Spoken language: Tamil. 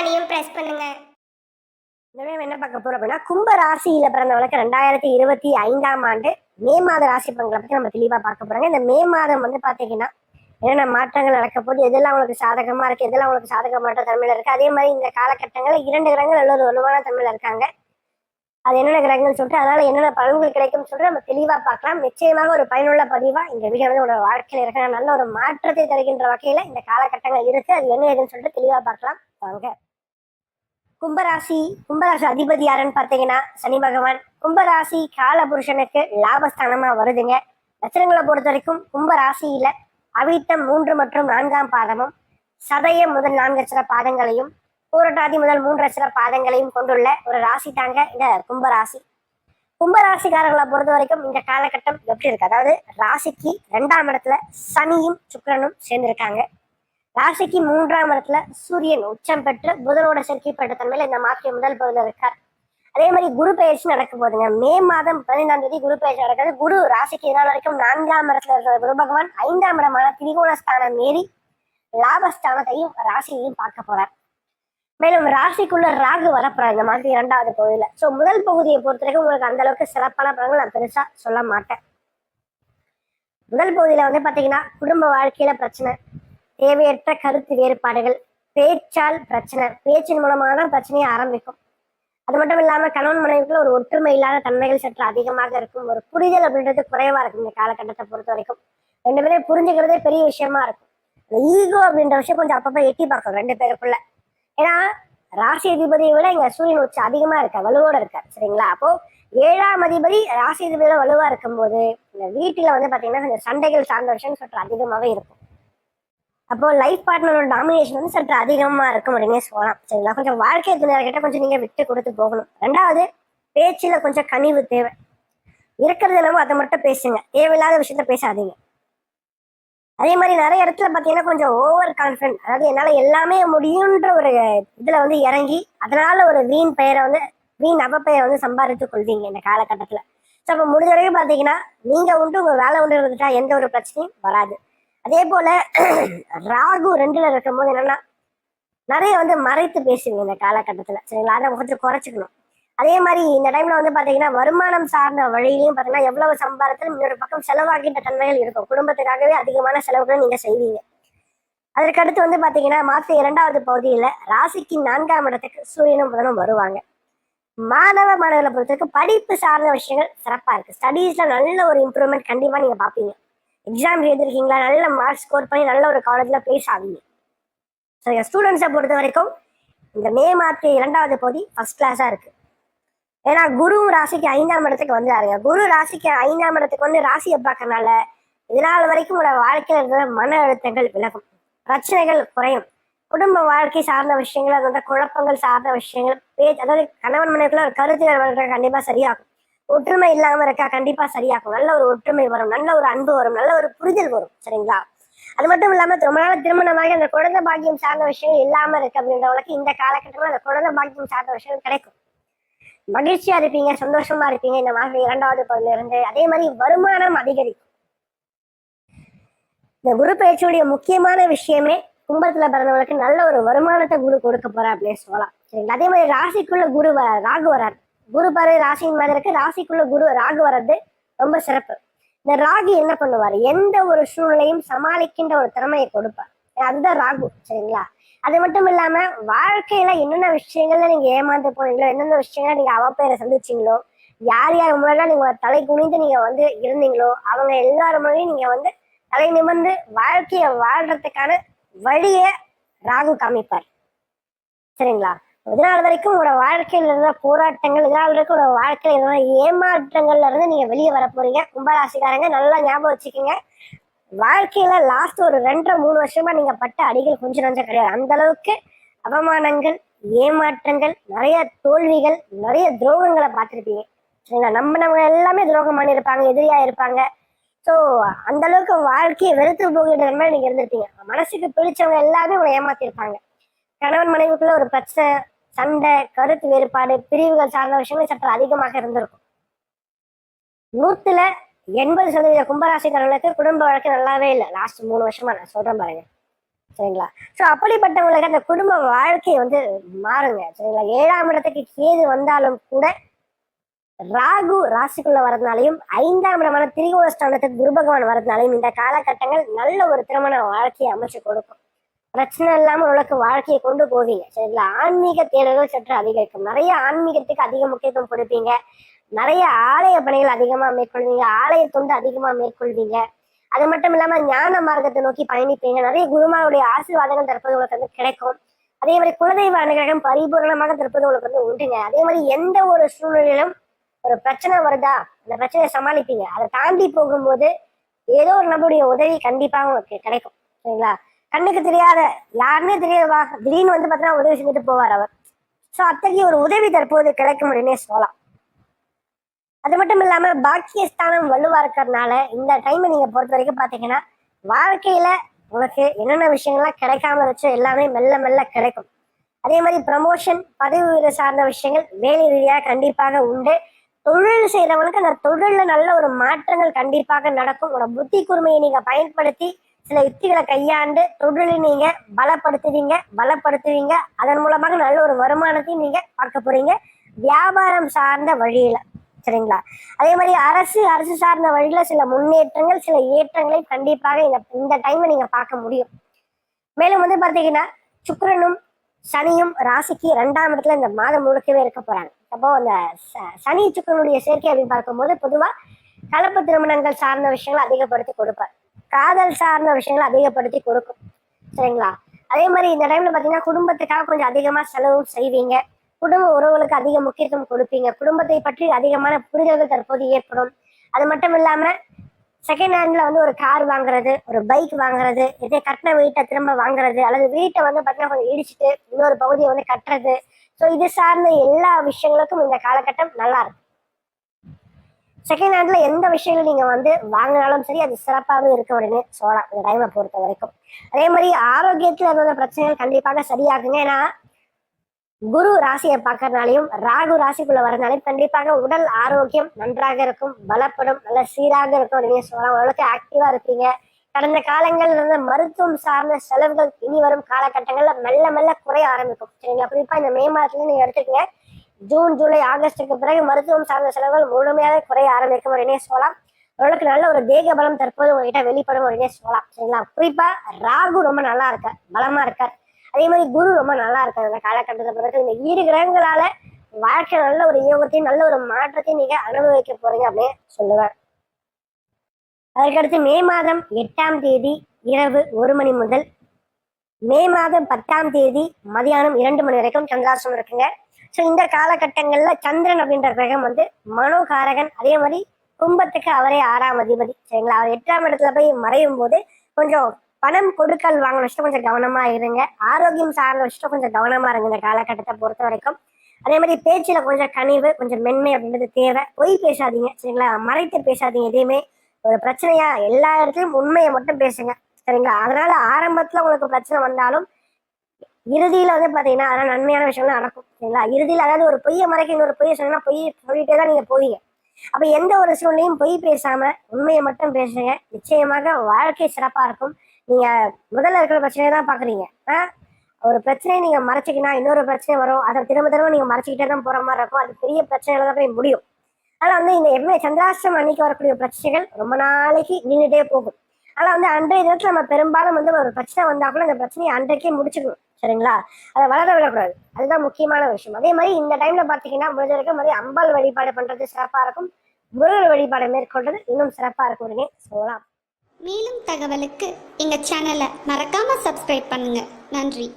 இருக்க பெல் பிரஸ் பண்ணுங்க எனவே என்ன பார்க்க போறோம் அப்படின்னா கும்ப ராசியில பிறந்தவங்களுக்கு ரெண்டாயிரத்தி இருபத்தி ஐந்தாம் ஆண்டு மே மாத ராசி பங்களை பத்தி நம்ம தெளிவா பார்க்க போறோங்க. இந்த மே மாதம் வந்து பாத்தீங்கன்னா என்னென்ன மாற்றங்கள் நடக்க போகுது எதெல்லாம் உங்களுக்கு சாதகமா இருக்கு எதெல்லாம் உங்களுக்கு சாதகமற்ற தன்மையில இருக்கு அதே மாதிரி இந்த காலகட்டங்களில் இரண்டு கிரகங்கள் நல்ல ஒரு வலுவான தன்மையில இருக்காங்க. அது என்னென்ன கிரகங்கள் சொல்லிட்டு அதனால என்னென்ன பலன்கள் கிடைக்கும் சொல்லிட்டு நம்ம தெளிவா பார்க்கலாம். நிச்சயமாக ஒரு பயனுள்ள பதிவா இந்த வீடியோ வந்து உங்களோட வாழ்க்கையில இருக்கிற நல்ல ஒரு மாற்றத்தை தருகின்ற வகையில இந்த காலகட்டங்கள் இருக்கு. அது என்ன ஏதுன்னு சொல்லிட்டு தெளிவா பார்க்கலாம். வாங்க. கும்பராசி கும்பராசி அதிபதி யாருன்னு பார்த்தீங்கன்னா சனி பகவான். கும்பராசி கால புருஷனுக்கு லாபஸ்தானமா வருதுங்க. நட்சத்திரங்களை பொறுத்த வரைக்கும் கும்பராசியில அவிட்டம் மூன்று மற்றும் நான்காம் பாதமும் சதயம் முதல் நான்கு அச்சர பாதங்களையும் பூரட்டாதி முதல் மூன்று அச்சர பாதங்களையும் கொண்டுள்ள ஒரு ராசி தாங்க இந்த கும்பராசி. கும்பராசிக்காரர்களை பொறுத்த வரைக்கும் இந்த காலகட்டம் எப்படி இருக்கு? அதாவது ராசிக்கு ரெண்டாம் இடத்துல சனியும் சுக்கிரனும் சேர்ந்திருக்காங்க. ராசிக்கு மூன்றாம் இடத்துல சூரியன் உச்சம் பெற்று புதனோட சேர்க்கைப்பட்ட தன்மையில இந்த மாற்றம் முதல் பகுதியில் இருக்கார். அதே மாதிரி குரு பயிற்சி நடக்க போகுதுங்க. மே மாதம் பதினைந்தாம் தேதி குரு பயிற்சி நடக்குது குரு ராசிக்கு இதனால் வரைக்கும் நான்காம் இடத்துல இருக்கிற குரு பகவான் ஐந்தாம் இடமான திரிகோணஸ்தானம் மீறி லாபஸ்தானத்தையும் ராசியையும் பார்க்க போறார். மேலும் ராசிக்குள்ள ராகு வரப்போறார் இந்த மாதிரி இரண்டாவது பகுதியில. சோ முதல் பகுதியை பொறுத்த வரைக்கும் உங்களுக்கு அந்த அளவுக்கு சிறப்பான பலன்கள் நான் பெருசா சொல்ல மாட்டேன். முதல் பகுதியில வந்து பாத்தீங்கன்னா குடும்ப வாழ்க்கையில பிரச்சனை. தேவையற்ற கருத்து வேறுபாடுகள் பேச்சால் பிரச்சனை பேச்சின் மூலமாக தான் பிரச்சனையை ஆரம்பிக்கும். அது மட்டும் இல்லாம கணவன் மனைவிக்குள்ள ஒரு ஒற்றுமை இல்லாத தன்மைகள் சற்று அதிகமாக இருக்கும். ஒரு புரிதல் அப்படின்றது குறைவா இருக்கும் இந்த காலகட்டத்தை பொறுத்த வரைக்கும். ரெண்டு பேரையும் புரிஞ்சுக்கிறதே பெரிய விஷயமா இருக்கும். ஈகோ அப்படின்ற விஷயம் கொஞ்சம் அப்பப்போ எட்டி பார்க்கும் ரெண்டு பேருக்குள்ள. ஏன்னா ராசி அதிபதியை விட இங்க சூரியன் உச்சம் அதிகமா இருக்க வலுவோட இருக்கார். சரிங்களா? அப்போ ஏழாம் அதிபதி ராசி அதிபதியோட வலுவா இருக்கும்போது இந்த வீட்டுல வந்து பாத்தீங்கன்னா கொஞ்சம் சண்டைகள் சார்ந்த விஷயம் சற்று அதிகமாவே இருக்கும். அப்போ லைஃப் பார்ட்னரோட டாமினேஷன் வந்து சற்று அதிகமாக இருக்கும் அப்படின்னே சொல்லலாம். சரிங்களா? கொஞ்சம் வாழ்க்கை துணையர்கிட்ட கொஞ்சம் நீங்கள் விட்டு கொடுத்து போகணும். ரெண்டாவது பேச்சில் கொஞ்சம் கனிவு தேவை. இருக்கிறது என்னமோ அதை மட்டும் பேசுங்க. தேவையில்லாத விஷயத்த பேசாதீங்க. அதே மாதிரி நிறைய இடத்துல பார்த்தீங்கன்னா கொஞ்சம் ஓவர் கான்ஃபிடன்ட் அதாவது என்னால் எல்லாமே முடியுன்ற ஒரு இதில் வந்து இறங்கி அதனால ஒரு வீண் பெயரை வந்து வீண் அவப்பெயரை வந்து சம்பாதித்து கொள்வீங்க இந்த காலகட்டத்தில். ஸோ அப்போ முடிஞ்ச வரைக்கும் பார்த்தீங்கன்னா நீங்கள் உண்டு உங்கள் வேலை உண்டு இருந்துட்டா எந்த ஒரு பிரச்சனையும் வராது. அதே போல ராகு ரெண்டுல இருக்கும்போது என்னன்னா நிறைய வந்து மறைத்து பேசுவீங்க இந்த காலகட்டத்துல. சரிங்களா? அதை கொஞ்சம் குறைச்சிக்கணும். அதே மாதிரி இந்த டைம்ல வந்து பாத்தீங்கன்னா வருமானம் சார்ந்த வழியிலையும் பாத்தீங்கன்னா எவ்வளவு சம்பாரத்திலும் இன்னொரு பக்கம் செலவாகின்ற தன்மைகள் இருக்கும். குடும்பத்துக்காகவே அதிகமான செலவுகளை நீங்க செய்வீங்க. அதற்கடுத்து வந்து பாத்தீங்கன்னா மாச இரண்டாவது பகுதியில ராசிக்கு நான்காம் இடத்துக்கு சூரியனும் புதனும் வருவாங்க. மாணவ மாணவர்களை பொறுத்தவரைக்கும் படிப்பு சார்ந்த விஷயங்கள் சிறப்பா இருக்கு. ஸ்டடீஸ்ல நல்ல ஒரு இம்ப்ரூவ்மெண்ட் கண்டிப்பா நீங்க பாப்பீங்க எக்ஸாம் எழுதிருக்கீங்களா? நல்ல மார்க் ஸ்கோர் பண்ணி நல்ல ஒரு காலேஜில் பிளேஸ் ஸோ என் ஸ்டூடெண்ட்ஸை பொறுத்த வரைக்கும் இந்த மே மார்க் இரண்டாவது பகுதி ஃபர்ஸ்ட் கிளாஸாக இருக்கு. ஏன்னா குரு ராசிக்கு ஐந்தாம் இடத்துக்கு வந்துடாருங்க குரு ராசிக்கு ஐந்தாம் இடத்துக்கு வந்து ராசியை பார்க்கறனால இதனால் வரைக்கும் உங்களோட வாழ்க்கையில் இருக்கிற மன அழுத்தங்கள் விலகும். பிரச்சனைகள் குறையும். குடும்ப வாழ்க்கை சார்ந்த விஷயங்கள் அதோட குழப்பங்கள் சார்ந்த விஷயங்கள் பே அதாவது கணவன் மனைவிக்குள்ள ஒரு கருத்து கண்டிப்பாக சரியாகும். ஒற்றுமை இல்லாம இருக்கா? கண்டிப்பா சரியாகும். நல்ல ஒரு ஒற்றுமை வரும். நல்ல ஒரு அன்பு வரும். நல்ல ஒரு புரிதல் வரும். சரிங்களா? அது மட்டும் இல்லாம ரொம்ப நாள் திருமணமாகி அந்த குழந்தை பாக்கியம் சார்ந்த விஷயம் இல்லாம இருக்கு அப்படின்றவங்களுக்கு இந்த காலகட்டத்தில் அந்த குழந்தை பாக்கியம் சார்ந்த விஷயம் கிடைக்கும். மகிழ்ச்சியா இருப்பீங்க சந்தோஷமா இருப்பீங்க. இந்த மாதம் இரண்டாவது பகுதியில இருந்து அதே மாதிரி வருமானம் அதிகரிக்கும். இந்த குரு பயிற்சியுடைய முக்கியமான விஷயமே கும்பத்துல பிறந்தவங்களுக்கு நல்ல ஒரு வருமானத்தை குரு கொடுக்க போறா அப்படின்னு சொல்லலாம். சரிங்களா? அதே மாதிரி ராசிக்குள்ள குரு வ ராகு வரார். குரு பாரு ராசியின் மாதிரி இருக்கு. ராசிக்குள்ள குரு ராகு வர்றது ரொம்ப சிறப்பு. இந்த ராகு என்ன பண்ணுவார்? எந்த ஒரு சூழ்நிலையும் சமாளிக்கின்ற ஒரு திறமையை கொடுப்பார். அதுதான் ராகு சரிங்களா? அது மட்டும் இல்லாம வாழ்க்கையில என்னென்ன விஷயங்கள்ல நீங்க ஏமாந்து போனீங்களோ என்னென்ன விஷயங்கள நீங்க அவப்பேரை சந்திச்சீங்களோ யார் யார் முன்னாடி நீங்க தலை குனிந்து நீங்க வந்து இருந்தீங்களோ அவங்க எல்லாரும் முன்னாடியும் நீங்க வந்து தலை நிமிர்ந்து வாழ்க்கைய வாழ்றதுக்கான வழியை ராகு காமிப்பார். சரிங்களா? இதனால் வரைக்கும் உங்களோட வாழ்க்கையில் இருந்த போராட்டங்கள் இதனால் வரைக்கும் உங்களோட வாழ்க்கையில் இருந்த ஏமாற்றங்கள்ல இருந்து நீங்க வெளியே வர போறீங்க. கும்பராசிக்காரங்க நல்லா ஞாபகம் வச்சுக்கோங்க. வாழ்க்கையில லாஸ்ட் ஒரு ரெண்டரை மூணு வருஷமா நீங்க பட்ட அடிகள் கொஞ்சம் நஞ்சம் கிடையாது. அந்த அளவுக்கு அவமானங்கள் ஏமாற்றங்கள் நிறைய தோல்விகள் நிறைய துரோகங்களை பார்த்துருப்பீங்க. சரிங்களா? நம்ம நம்ம எல்லாமே துரோகம் பண்ணியிருப்பாங்க எதிரியா இருப்பாங்க. ஸோ அந்த அளவுக்கு வாழ்க்கையை வெறுத்து போகிற மாதிரி நீங்க இருந்திருப்பீங்க. மனசுக்கு பிடிச்சவங்க எல்லாமே உங்களை ஏமாத்திருப்பாங்க. கணவன் மனைவிக்குள்ள ஒரு பிரச்சனை சண்டை கருத்து வேறுபாடு பிரிவுகள் சார்ந்த விஷயங்கள் சற்று அதிகமாக இருந்திருக்கும். நூத்துல எண்பது சதவீத கும்பராசிக்காரர்களுக்கு குடும்ப வழக்கு நல்லாவே இல்லை. லாஸ்ட் மூணு வருஷமா நான் சொல்றேன் பாருங்க. சரிங்களா? ஸோ அப்படிப்பட்டவங்களுக்கு அந்த குடும்ப வாழ்க்கை வந்து மாறுங்க. சரிங்களா? ஏழாம் இடத்துக்கு கேது வந்தாலும் கூட ராகு ராசிக்குள்ள வரதுனாலையும் ஐந்தாம் இடமான திரிகோண ஸ்தானத்துக்கு குரு பகவான் வரதுனாலையும் இந்த காலகட்டங்கள் நல்ல ஒரு திருமண வாழ்க்கையை அமைச்சு கொடுக்கும். பிரச்சனை இல்லாம உங்களுக்கு வாழ்க்கையை கொண்டு போவீங்க. சரிங்களா ஆன்மீக தேடல்கள் சற்று அதிகரிக்கும் நிறைய ஆன்மீகத்துக்கு அதிக முக்கியத்துவம் கொடுப்பீங்க. நிறைய ஆலய பணிகள் அதிகமா மேற்கொள்வீங்க. ஆலய தொண்டு அதிகமா மேற்கொள்வீங்க. அது மட்டும் இல்லாம ஞான மார்க்கத்தை நோக்கி பயணிப்பீங்க. நிறைய குருமாவுடைய ஆசீர்வாதங்கள் தற்போது உங்களுக்கு வந்து கிடைக்கும். அதே மாதிரி குலதெய்வ அனுகிரகம் பரிபூர்ணமாக தற்போது உங்களுக்கு வந்து உண்டுங்க. அதே மாதிரி எந்த ஒரு சூழ்நிலையிலும் ஒரு பிரச்சனை வருதா? அந்த பிரச்சனையை சமாளிப்பீங்க. அதை தாண்டி போகும்போது ஏதோ ஒரு நபருடைய உதவி கண்டிப்பாக உங்களுக்கு கிடைக்கும். சரிங்களா? கண்ணுக்கு தெரியாத யாருமே தெரியாதவா? திடீர்னு வந்து பார்த்தீங்கன்னா உதவி செஞ்சுட்டு போவார் அவர். ஸோ அத்தகைய ஒரு உதவி தற்போது கிடைக்கும் அப்படின்னே சொல்லலாம். அது மட்டும் இல்லாம பாக்கியஸ்தானம் வலுவா இருக்கிறதுனால இந்த டைமை நீங்கள் பொறுத்த வரைக்கும் பாத்தீங்கன்னா வாழ்க்கையில உங்களுக்கு என்னென்ன விஷயங்கள்லாம் கிடைக்காம இருந்துச்சோ எல்லாமே மெல்ல மெல்ல கிடைக்கும். அதே மாதிரி ப்ரமோஷன் பதவி உயர்வு சார்ந்த விஷயங்கள் வேலை ரீதியாக கண்டிப்பாக உண்டு. தொழில் செய்கிறவனுக்கு அந்த தொழிலில் நல்ல ஒரு மாற்றங்கள் கண்டிப்பாக நடக்கும். உங்களோட புத்தி கூர்மையை நீங்க பயன்படுத்தி சில யுக்திகளை கையாண்டு தொழிலை நீங்க பலப்படுத்துவீங்க பலப்படுத்துவீங்க அதன் மூலமாக நல்ல ஒரு வருமானத்தையும் நீங்க பார்க்க போறீங்க. வியாபாரம் சார்ந்த வழியில. சரிங்களா? அதே மாதிரி அரசு அரசு சார்ந்த வழியில சில முன்னேற்றங்கள் சில ஏற்றங்களை கண்டிப்பாக இந்த இந்த டைம்ல நீங்க பார்க்க முடியும். மேலும் வந்து பாத்தீங்கன்னா சுக்கரனும் சனியும் ராசிக்கு ரெண்டாம் இடத்துல இந்த மாதம் முழுக்கவே இருக்க போறாங்க. அப்போ அந்த ச- சனி சுக்கிரனுடைய சேர்க்கை அப்படின்னு பார்க்கும்போது பொதுவா கலப்பு திருமணங்கள் சார்ந்த விஷயங்களை அதிகப்படுத்தி கொடுப்பார். காதல் சார்ந்த விஷயங்களை அதிகப்படுத்தி கொடுக்கும். சரிங்களா? அதே மாதிரி இந்த டைம்ல பாத்தீங்கன்னா குடும்பத்துக்காக கொஞ்சம் அதிகமா செலவு செய்வீங்க. குடும்ப உறவுகளுக்கு அதிக முக்கியத்துவம் கொடுப்பீங்க. குடும்பத்தை பற்றி அதிகமான புரிதல்கள் தற்போது ஏற்படும். அது மட்டும் இல்லாம செகண்ட் ஹேண்ட்ல வந்து ஒரு கார் வாங்குறது ஒரு பைக் வாங்குறது இதே கட்டின வீட்டை திரும்ப வாங்குறது அல்லது வீட்டை வந்து பார்த்தீங்கன்னா கொஞ்சம் இடிச்சிட்டு இன்னொரு பகுதியை வந்து கட்டுறது. ஸோ இது சார்ந்த எல்லா விஷயங்களுக்கும் இந்த காலகட்டம் நல்லா இருக்கும். செகண்ட் ஹேண்ட்ல எந்த விஷயங்கள் நீங்க வந்து வாங்கினாலும் சரி அது சிறப்பாகவே இருக்க அப்படின்னு சொல்லலாம். இந்த டைமை பொறுத்த வரைக்கும். அதே மாதிரி ஆரோக்கியத்துல இருந்த பிரச்சனைகள் கண்டிப்பாக சரியாகுங்க. ஏன்னா குரு ராசியை பார்க்கறதுனாலையும் ராகு ராசிக்குள்ள வரனாலையும் கண்டிப்பாக உடல் ஆரோக்கியம் நன்றாக இருக்கும் பலப்படும் நல்ல சீராக இருக்கும் அப்படின்னு சொல்லலாம். ஓரளவுக்கு ஆக்டிவா இருப்பீங்க. கடந்த காலங்கள்ல வந்து மருத்துவம் சார்ந்த செலவுகள் இனி வரும் காலகட்டங்கள்ல மெல்ல மெல்ல குறைய ஆரம்பிக்கும். சரிங்களா? குறிப்பா இந்த மே மாதத்துல நீங்க எடுத்துக்கங்க ஜூன் ஜூலை ஆகஸ்டுக்கு பிறகு மருத்துவம் சார்ந்த செலவுகள் முழுமையாக குறைய ஆரம்பிக்கும் அப்படின்னே சொல்லலாம். ஓரளவுக்கு நல்ல ஒரு தேக பலம் தற்போது உங்ககிட்ட வெளிப்படும் அப்படின்னே சொல்லலாம். சரிங்களா? குறிப்பா ராகு ரொம்ப நல்லா இருக்கார் பலமா இருக்கார். அதே மாதிரி குரு ரொம்ப நல்லா இருக்காரு இந்த காலகட்டத்தை பிறகு இந்த ஈடு கிரகங்களால வாழ்க்கை நல்ல ஒரு யோகத்தையும் நல்ல ஒரு மாற்றத்தையும் நீங்க அனுபவிக்க போறீங்க அப்படின்னு சொல்லுவேன். அதற்கடுத்து மே மாதம் எட்டாம் தேதி இரவு ஒரு மணி முதல் மே மாதம் பத்தாம் தேதி மதியானம் இரண்டு மணி வரைக்கும் சந்திராசிரமம் இருக்குங்க. ஸோ இந்த காலகட்டங்களில் சந்திரன் அப்படின்ற கிரகம் வந்து மனோகாரகன். அதே மாதிரி கும்பத்துக்கு அவரே ஆறாம் அதிபதி. சரிங்களா? அவர் எட்டாம் இடத்துல போய் மறையும் போது கொஞ்சம் பணம் கொடுக்கல் வாங்கின விஷயம் கொஞ்சம் கவனமா இருங்க. ஆரோக்கியம் சார்ந்த விஷயம் கொஞ்சம் கவனமா இருங்க இந்த காலகட்டத்தை பொறுத்த வரைக்கும். அதே மாதிரி பேச்சுல கொஞ்சம் கனிவு கொஞ்சம் மென்மை அப்படின்றது தேவை. பொய் பேசாதீங்க. சரிங்களா? மறைத்து பேசாதீங்க. எதையுமே ஒரு பிரச்சனையா எல்லா இடத்துலையும் உண்மையை மட்டும் பேசுங்க. சரிங்களா? அதனால ஆரம்பத்துல உங்களுக்கு பிரச்சனை வந்தாலும் இறுதியில் வந்து பார்த்தீங்கன்னா அதெல்லாம் நன்மையான விஷயம்லாம் நடக்கும் சரிங்களா? இறுதியில் அதாவது ஒரு பொய்யை மறைக்க இன்னொரு பொய்யை சொன்னீங்கன்னா பொய் சொல்லிட்டே தான் நீங்கள் போவீங்க. அப்போ எந்த ஒரு சூழ்நிலையும் பொய் பேசாமல் உண்மையை மட்டும் பேசுங்க. நிச்சயமாக வாழ்க்கை சிறப்பாக இருக்கும். நீங்கள் முதல்ல இருக்கிற பிரச்சனையை தான் பார்க்குறீங்க ஆ? ஒரு பிரச்சனையை நீங்கள் மறைச்சிக்கினா இன்னொரு பிரச்சனை வரும். அதை திரும்ப திரும்ப நீங்கள் மறைச்சிக்கிட்டே தான் போகிற மாதிரி இருக்கும். அது பெரிய பிரச்சனையில தான் போய் முடியும். ஆனால் வந்து இந்த எப்பவுமே சந்திராஷ்டிரம் அன்னைக்கு வரக்கூடிய பிரச்சனைகள் ரொம்ப நாளைக்கு நின்றுட்டே போகும். ஆனா வந்து அன்றைய தினத்துல நம்ம பெரும்பாலும் வந்து ஒரு பிரச்சனை வந்தா கூட அந்த பிரச்சனையை அன்றைக்கே முடிச்சுக்கணும் சரிங்களா? அதை வளர விடக்கூடாது. அதுதான் முக்கியமான விஷயம். அதே மாதிரி இந்த டைம்ல பாத்தீங்கன்னா முடிஞ்ச வரைக்கும் மாதிரி அம்பாள் வழிபாடு பண்றது சிறப்பா இருக்கும். முருகர் வழிபாடு மேற்கொள்றது இன்னும் சிறப்பா இருக்கும் உடனே சொல்லலாம். மேலும் தகவலுக்கு எங்கள் சேனலை மறக்காமல் சப்ஸ்கிரைப் பண்ணுங்கள் நன்றி.